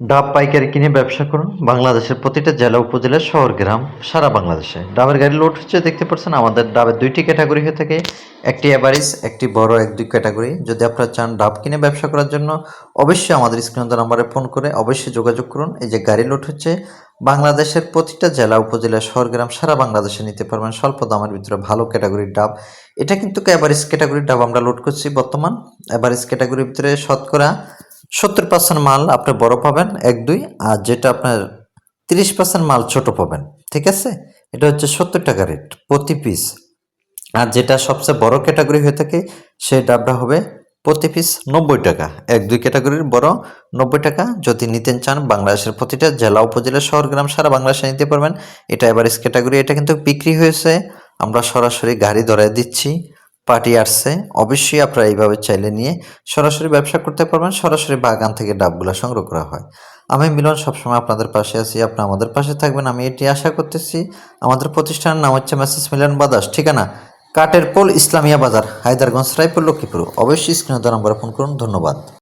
ডাব পাইকারি কিনে ব্যবসা করুন বাংলাদেশের প্রতিটা জেলা, উপজেলা, শহর, গ্রাম, সারা বাংলাদেশে। ডাবের গাড়ি লোড হচ্ছে, দেখতে পাচ্ছেন আমাদের ডাবের দুইটি ক্যাটাগরি হয়ে থাকে। একটি অ্যাভারেজ একটি বড়, এক দুই ক্যাটাগরি যদি আপনারা চান ডাব কিনে ব্যবসা করার জন্য, অবশ্যই আমাদের স্ক্রিন নাম্বারে ফোন করে অবশ্যই যোগাযোগ করুন। এই যে গাড়ি লোড হচ্ছে, বাংলাদেশের প্রতিটা জেলা, উপজেলা, শহর, গ্রাম সারা বাংলাদেশে নিতে পারবেন। স্বল্প দামের ভিতরে ভালো ক্যাটাগরির ডাব। এটা কিন্তু এভারেজ ক্যাটাগরির ডাব আমরা লোড করছি বর্তমান। এভারেজ ক্যাটাগরির ভিতরে শতকরা সত্তর পার্সেন্ট মাল আপনি বড় পাবেন, এক, দুই, আর যেটা আপনার তিরিশ পার্সেন্ট মাল ছোট পাবেন, ঠিক আছে? এটা হচ্ছে সত্তর টাকা রেট প্রতি পিস আর যেটা সবচেয়ে বড় ক্যাটাগরি হয়ে থাকে সেই ডাবটা হবে প্রতি পিস নব্বই টাকা। এক, দুই ক্যাটাগরির বড় নব্বই টাকা। যদি নিতে চান বাংলাদেশের প্রতিটা জেলা, উপজেলা, শহর, গ্রাম, সারা বাংলাদেশে নিতে পারবেন। এটা এভারেজ ক্যাটাগরি এটা কিন্তু বিক্রি হয়েছে। আমরা সরাসরি গাড়ি ধরায় দিচ্ছি। পার্টি আসছে, অবশ্যই আপনারা এইভাবে চাইলে নিয়ে সরাসরি ব্যবসা করতে পারবেন, সরাসরি বাগান থেকে ডাবগুলো সংগ্রহ করা হয়। আমি মিলন সবসময় আপনাদের পাশে আছি, আপনি আমাদের পাশে থাকবেন, আমি এটি আশা করতেছি। আমাদের প্রতিষ্ঠানের নাম হচ্ছে মেসেজ মিলন বাদাস, ঠিকানা? কাটের পোল ইসলামিয়া বাজার, হায়দারগঞ্জ, রায়পুর, লক্ষ্মীপুর। অবশ্যই স্ক্রিনে নম্বরে ফোন করুন, ধন্যবাদ।